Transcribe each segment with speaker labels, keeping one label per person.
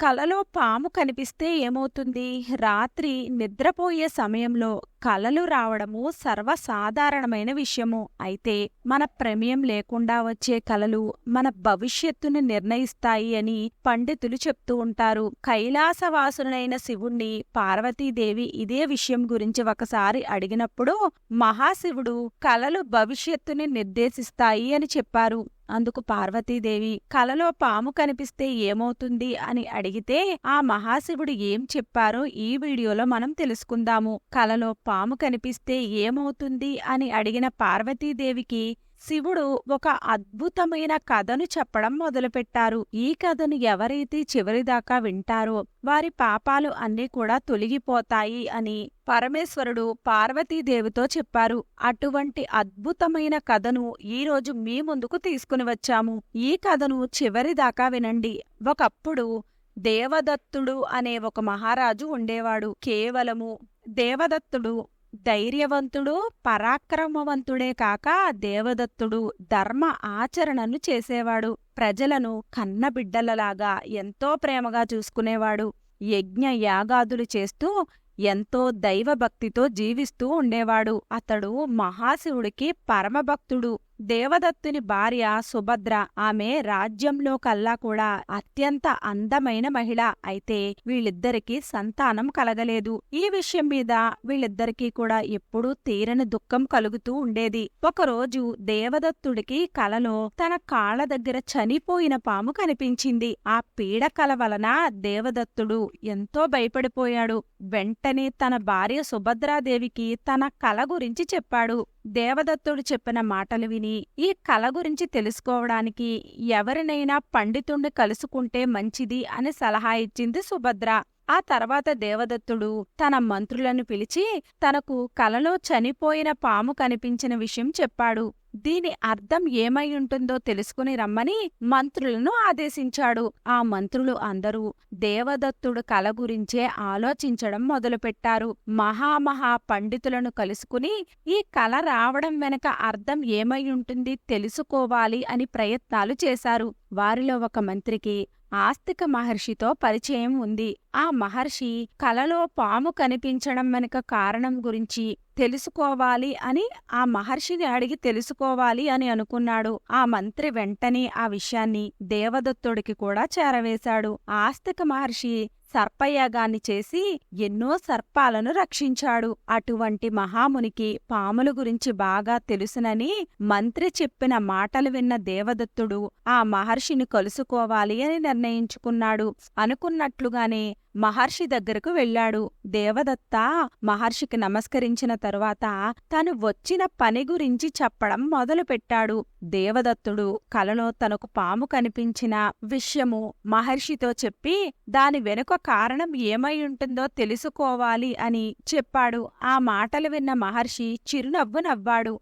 Speaker 1: కలలో పాము కనిపిస్తే ఏమవుతుంది? రాత్రి నిద్రపోయే సమయంలో కలలు రావడము సర్వసాధారణమైన విషయము. అయితే మన ప్రమేయం లేకుండా వచ్చే కలలు మన భవిష్యత్తుని నిర్ణయిస్తాయి అని పండితులు చెప్తూ ఉంటారు. కైలాసవాసునైన శివుణ్ణి పార్వతీదేవి ఇదే విషయం గురించి ఒకసారి అడిగినప్పుడు మహాశివుడు కలలు భవిష్యత్తుని నిర్దేశిస్తాయి అని చెప్పారు. అందుకు పార్వతీదేవి కలలో పాము కనిపిస్తే ఏమవుతుంది? అని అడిగితే ఆ మహాశివుడు ఏం చెప్పారో ఈ వీడియోలో మనం తెలుసుకుందాము. కలలో పాము కనిపిస్తే ఏమవుతుంది? అని అడిగిన పార్వతీదేవికి శివుడు ఒక అద్భుతమైన కథను చెప్పడం మొదలుపెట్టారు. ఈ కథను ఎవరైతే చివరిదాకా వింటారో వారి పాపాలు అన్నీ కూడా తొలగిపోతాయి అని పరమేశ్వరుడు పార్వతీదేవితో చెప్పారు. అటువంటి అద్భుతమైన కథను ఈరోజు మీ ముందుకు తీసుకుని వచ్చాము. ఈ కథను చివరిదాకా వినండి. ఒకప్పుడు దేవదత్తుడు అనే ఒక మహారాజు ఉండేవాడు. కేవలము దేవదత్తుడు ధైర్యవంతుడు పరాక్రమవంతుడే కాక దేవదత్తుడు ధర్మ ఆచరణను చేసేవాడు. ప్రజలను కన్నబిడ్డలలాగా ఎంతో ప్రేమగా చూసుకునేవాడు. యజ్ఞ యాగాదులు చేస్తూ ఎంతో దైవభక్తితో జీవిస్తూ ఉండేవాడు. అతడు మహాశివుడికి పరమభక్తుడు. దేవదత్తుని భార్య సుభద్ర ఆమె రాజ్యంలో కల్లా కూడా అత్యంత అందమైన మహిళ. అయితే వీళ్ళిద్దరికీ సంతానం కలగలేదు. ఈ విషయం మీద వీళ్ళిద్దరికీ కూడా ఎప్పుడూ తీరని దుఃఖం కలుగుతూ ఉండేది. ఒకరోజు దేవదత్తుడికి కలలో తన కాళ్ళ దగ్గర చనిపోయిన పాము కనిపించింది. ఆ పీడకల వలన దేవదత్తుడు ఎంతో భయపడిపోయాడు. వెంటనే తన భార్య సుభద్రాదేవికి తన కల గురించి చెప్పాడు. దేవదత్తుడు చెప్పిన మాటలు విని ఈ కళ గురించి తెలుసుకోవడానికి ఎవరినైనా పండితుణ్ణి కలుసుకుంటే మంచిది అని సలహా ఇచ్చింది సుభద్ర. ఆ తర్వాత దేవదత్తుడు తన మంత్రులను పిలిచి తనకు కలలో చనిపోయిన పాము కనిపించిన విషయం చెప్పాడు. దీని అర్థం ఏమై ఉంటుందో తెలుసుకుని రమ్మని మంత్రులను ఆదేశించాడు. ఆ మంత్రులు అందరూ దేవదత్తుడు కల గురించే ఆలోచించడం మొదలుపెట్టారు. మహామహా పండితులను కలుసుకుని ఈ కల రావడం వెనక అర్థం ఏమై ఉంటుంది తెలుసుకోవాలి అని ప్రయత్నాలు చేశారు. వారిలో ఒక మంత్రికి ఆస్తిక మహర్షితో పరిచయం ఉంది. ఆ మహర్షి కలలో పాము కనిపించడం వెనుక కారణం గురించి తెలుసుకోవాలి అని ఆ మహర్షిని అడిగి తెలుసుకోవాలి అని అనుకున్నాడు. ఆ మంత్రి వెంటనే ఆ విషయాన్ని దేవదత్తుడికి కూడా చేరవేశాడు. ఆస్తిక మహర్షి సర్పయాగాన్ని చేసి ఎన్నో సర్పాలను రక్షించాడు. అటువంటి మహామునికి పాముల గురించి బాగా తెలుసునని మంత్రి చెప్పిన మాటలు విన్న దేవదత్తుడు ఆ మహర్షిని కలుసుకోవాలి అని నిర్ణయించుకున్నాడు. అనుకున్నట్లుగానే మహర్షి దగ్గరకు వెళ్ళాడు. దేవదత్త మహర్షికి నమస్కరించిన తరువాత తను వచ్చిన పని గురించి చెప్పడం మొదలుపెట్టాడు. దేవదత్తుడు కలలో తనకు పాము కనిపించిన విషయము మహర్షితో చెప్పి దాని వెనుక కారణం ఏమై ఉంటుందో తెలుసుకోవాలి అని చెప్పాడు. ఆ మాటలు విన్న మహర్షి చిరునవ్వు నవ్వాడు.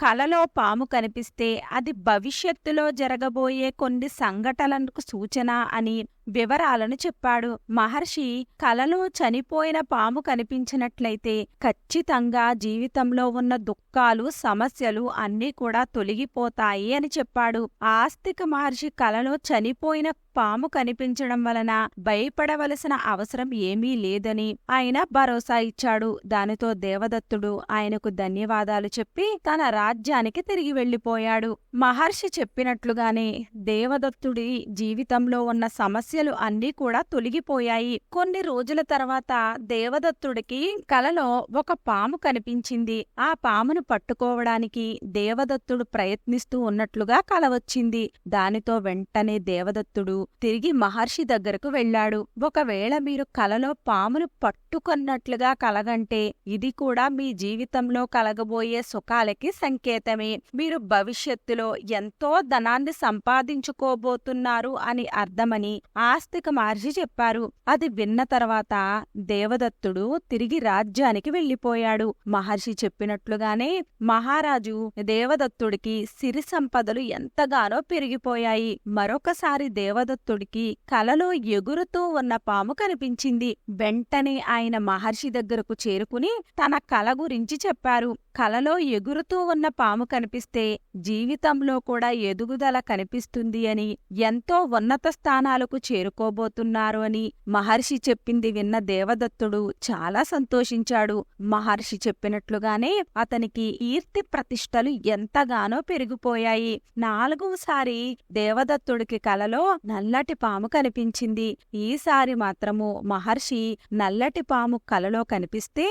Speaker 1: కలలో పాము కనిపిస్తే అది భవిష్యత్తులో జరగబోయే కొన్ని సంఘటనలకు సూచన అని వివరాలను చెప్పాడు. మహర్షి కలలో చనిపోయిన పాము కనిపించినట్లయితే ఖచ్చితంగా జీవితంలో ఉన్న దుఃఖాలు సమస్యలు అన్నీ కూడా తొలగిపోతాయి అని చెప్పాడు. ఆస్తిక మహర్షి కలలో చనిపోయిన పాము కనిపించడం వలన భయపడవలసిన అవసరం ఏమీ లేదని ఆయన భరోసా ఇచ్చాడు. దానితో దేవదత్తుడు ఆయనకు ధన్యవాదాలు చెప్పి తన రాజ్యానికి తిరిగి వెళ్ళిపోయాడు మహర్షి చెప్పినట్లుగానే దేవదత్తుడి జీవితంలో ఉన్న సమస్య సమస్యలు అన్నీ కూడా తొలగిపోయాయి. కొన్ని రోజుల తర్వాత దేవదత్తుడికి కలలో ఒక పాము కనిపించింది. ఆ పామును పట్టుకోవడానికి దేవదత్తుడు ప్రయత్నిస్తూ ఉన్నట్లుగా కల వచ్చింది. దానితో వెంటనే దేవదత్తుడు తిరిగి మహర్షి దగ్గరకు వెళ్ళాడు. ఒకవేళ మీరు కలలో పామును పట్టుకున్నట్లుగా కలగంటే ఇది కూడా మీ జీవితంలో కలగబోయే సుఖాలకి సంకేతమే. మీరు భవిష్యత్తులో ఎంతో ధనాన్ని సంపాదించుకోబోతున్నారు అని అర్థమని ఆ ఆస్తిక మహర్షి చెప్పారు. అది విన్న తర్వాత దేవదత్తుడు తిరిగి రాజ్యానికి వెళ్ళిపోయాడు. మహర్షి చెప్పినట్లుగానే మహారాజు దేవదత్తుడికి సిరి సంపదలు ఎంతగానో పెరిగిపోయాయి. మరొకసారి దేవదత్తుడికి కలలో ఎగురుతూ ఉన్న పాము కనిపించింది. వెంటనే ఆయన మహర్షి దగ్గరకు చేరుకుని తన కల గురించి చెప్పారు. కలలో ఎగురుతూ ఉన్న పాము కనిపిస్తే జీవితంలో కూడా ఎదుగుదల కనిపిస్తుంది అని ఎంతో ఉన్నత స్థానాలకు చేరుకోబోతున్నారు అని మహర్షి చెప్పింది విన్న దేవదత్తుడు చాలా సంతోషించాడు. మహర్షి చెప్పినట్లుగానే అతనికి కీర్తి ప్రతిష్టలు ఎంతగానో పెరిగిపోయాయి. నాలుగవసారి దేవదత్తుడికి కలలో నల్లటి పాము కనిపించింది. ఈసారి మాత్రము మహర్షి నల్లటి పాము కలలో కనిపిస్తే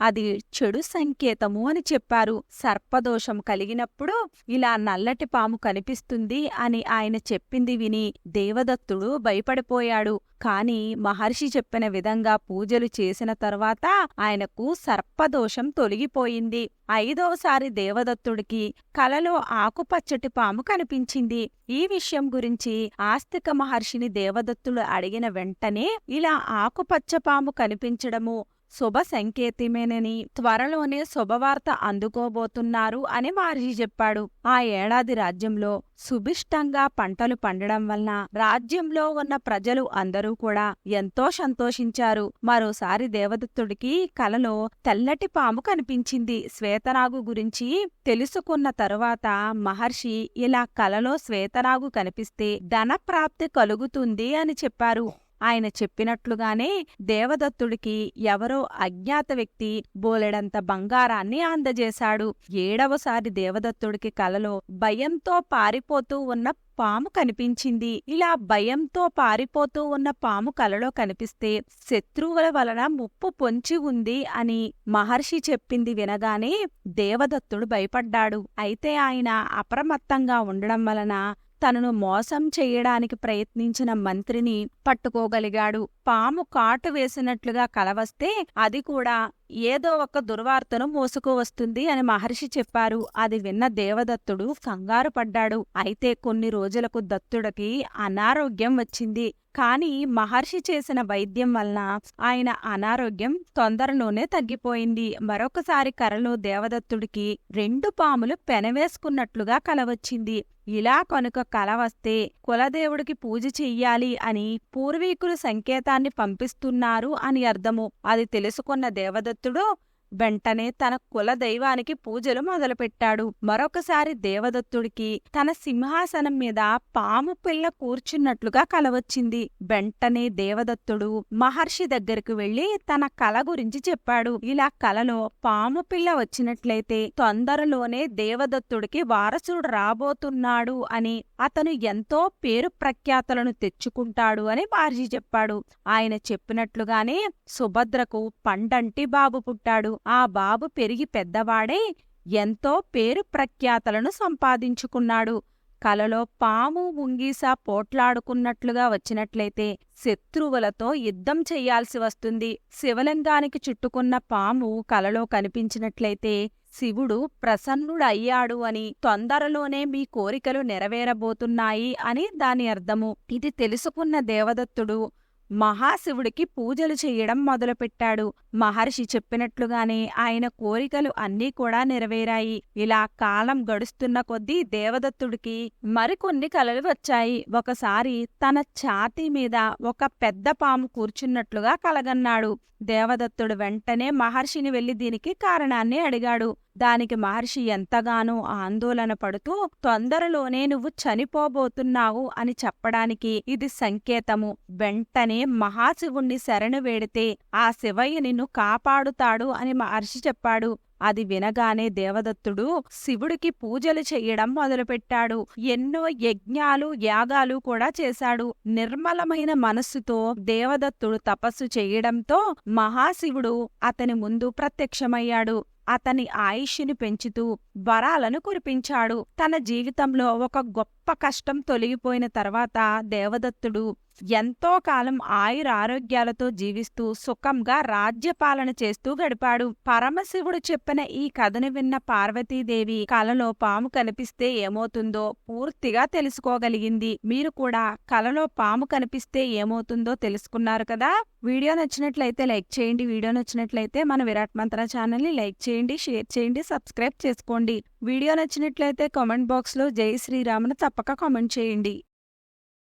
Speaker 1: అది చెడు సంకేతము అని చెప్పారు. సర్పదోషం కలిగినప్పుడు ఇలా నల్లటి పాము కనిపిస్తుంది అని ఆయన చెప్పింది విని దేవదత్తుడు భయపడిపోయాడు. కాని మహర్షి చెప్పిన విధంగా పూజలు చేసిన తర్వాత ఆయనకు సర్పదోషం తొలగిపోయింది. ఐదవసారి దేవదత్తుడికి కలలో ఆకుపచ్చటి పాము కనిపించింది. ఈ విషయం గురించి ఆస్తిక మహర్షిని దేవదత్తుడు అడిగిన వెంటనే ఇలా ఆకుపచ్చ పాము కనిపించడము శుభ సంకేతమేనని త్వరలోనే శుభవార్త అందుకోబోతున్నారు అని వారిజీ చెప్పాడు. ఆ ఏడాది రాజ్యంలో సుభిష్టంగా పంటలు పండడం వలన రాజ్యంలో ఉన్న ప్రజలు అందరూ కూడా ఎంతో సంతోషించారు. మరోసారి దేవదత్తుడికి కలలో తెల్లటి పాము కనిపించింది. శ్వేతనాగు గురించి తెలుసుకున్న తరువాత మహర్షి ఇలా కలలో శ్వేతనాగు కనిపిస్తే ధనప్రాప్తి కలుగుతుంది అని చెప్పారు. ఆయన చెప్పినట్లుగానే దేవదత్తుడికి ఎవరో అజ్ఞాత వ్యక్తి బోలెడంత బంగారాన్ని అందజేశాడు. ఏడవసారి దేవదత్తుడికి కలలో భయంతో పారిపోతూ ఉన్న పాము కనిపించింది. ఇలా భయంతో పారిపోతూ ఉన్న పాము కలలో కనిపిస్తే శత్రువుల వలన ముప్పు పొంచి ఉంది అని మహర్షి చెప్పింది వినగానే దేవదత్తుడు భయపడ్డాడు. అయితే ఆయన అప్రమత్తంగా ఉండడం వలన తనను మోసం చెయ్యడానికి ప్రయత్నించిన మంత్రిని పట్టుకోగలిగాడు. పాము కాటు వేసినట్లుగా కలవస్తే అది కూడా ఏదో ఒక దుర్వార్తను మోసుకువస్తుంది అని మహర్షి చెప్పారు. అది విన్న దేవదత్తుడు కంగారు పడ్డాడు. అయితే కొన్ని రోజులకు దత్తుడికి అనారోగ్యం వచ్చింది. కాని మహర్షి చేసిన వైద్యం వలన ఆయన అనారోగ్యం తొందరలోనే తగ్గిపోయింది. మరొకసారి కరలో దేవదత్తుడికి రెండు పాములు పెనవేసుకున్నట్లుగా కలవచ్చింది ఇలా కనుక కల వస్తే కులదేవుడికి పూజ చెయ్యాలి అని పూర్వీకులు సంకేతాన్ని పంపిస్తున్నారు అని అర్థము. అది తెలుసుకున్న దేవదత్తు దేవదత్తుడు వెంటనే తన కుల దైవానికి పూజలు మొదలుపెట్టాడు. మరొకసారి దేవదత్తుడికి తన సింహాసనం మీద పాము పిల్ల కూర్చున్నట్లుగా కలవచ్చింది. వెంటనే దేవదత్తుడు మహర్షి దగ్గరకు వెళ్ళి తన కల గురించి చెప్పాడు. ఇలా కలలో పాము పిల్ల వచ్చినట్లయితే తొందరలోనే దేవదత్తుడికి వారసుడు రాబోతున్నాడు అని అతను ఎంతో పేరు ప్రఖ్యాతలను తెచ్చుకుంటాడు అని మహర్షి చెప్పాడు. ఆయన చెప్పినట్లుగానే సుభద్రకు పండంటి బాబు పుట్టాడు. ఆ బాబు పెరిగి పెద్దవాడై ఎంతో పేరు ప్రఖ్యాతలను సంపాదించుకున్నాడు. కలలో పాము ముంగీసా పోట్లాడుకున్నట్లుగా వచ్చినట్లయితే శత్రువులతో యుద్ధం చెయ్యాల్సి వస్తుంది. శివలింగానికి చుట్టుకున్న పాము కలలో కనిపించినట్లయితే శివుడు ప్రసన్నుడయ్యాడు అని తొందరలోనే మీ కోరికలు నెరవేరబోతున్నాయి అని దాని అర్థము. ఇది తెలుసుకున్న దేవదత్తుడు మహాశివుడికి పూజలు చెయ్యడం మొదలుపెట్టాడు. మహర్షి చెప్పినట్లుగానే ఆయన కోరికలు అన్నీ కూడా నెరవేరాయి. ఇలా కాలం గడుస్తున్న కొద్దీ దేవదత్తుడికి మరికొన్ని కలలు వచ్చాయి. ఒకసారి తన ఛాతీ మీద ఒక పెద్ద పాము కూర్చున్నట్లుగా కలగన్నాడు. దేవదత్తుడు వెంటనే మహర్షిని వెళ్ళి దీనికి కారణాన్ని అడిగాడు. దానికి మహర్షి ఎంతగానో ఆందోళన పడుతూ తొందరలోనే నువ్వు చనిపోబోతున్నావు అని చెప్పడానికి ఇది సంకేతము. వెంటనే మహాశివుణ్ణి శరణు వేడితే ఆ శివయ్య నిన్ను కాపాడుతాడు అని మహర్షి చెప్పాడు. అది వినగానే దేవదత్తుడు శివుడికి పూజలు చెయ్యడం మొదలుపెట్టాడు. ఎన్నో యజ్ఞాలు యాగాలు కూడా చేశాడు. నిర్మలమైన మనస్సుతో దేవదత్తుడు తపస్సు చెయ్యడంతో మహాశివుడు అతని ముందు ప్రత్యక్షమయ్యాడు. అతని ఆయుష్ని పెంచుతూ వరాలను కురిపించాడు. తన జీవితంలో ఒక గొప్ప కష్టం తొలగిపోయిన తర్వాత దేవదత్తుడు ఎంతో కాలం ఆయుర ఆరోగ్యాలతో జీవిస్తూ సుఖంగా రాజ్యపాలన చేస్తూ గడిపాడు. పరమశివుడు చెప్పిన ఈ కథను విన్న పార్వతీదేవి కలలో పాము కనిపిస్తే ఏమవుతుందో పూర్తిగా తెలుసుకోగలిగింది. మీరు కూడా కలలో పాము కనిపిస్తే ఏమవుతుందో తెలుసుకున్నారు కదా? వీడియో నచ్చినట్లయితే లైక్ చేయండి. వీడియో నచ్చినట్లయితే మన విరాట్ మంత్ర ఛానల్ని లైక్ చేయండి షేర్ చేయండి సబ్స్క్రైబ్ చేసుకోండి. వీడియో నచ్చినట్లయితే కామెంట్ బాక్స్లో జై శ్రీరామ్ను తప్పక కామెంట్ చేయండి.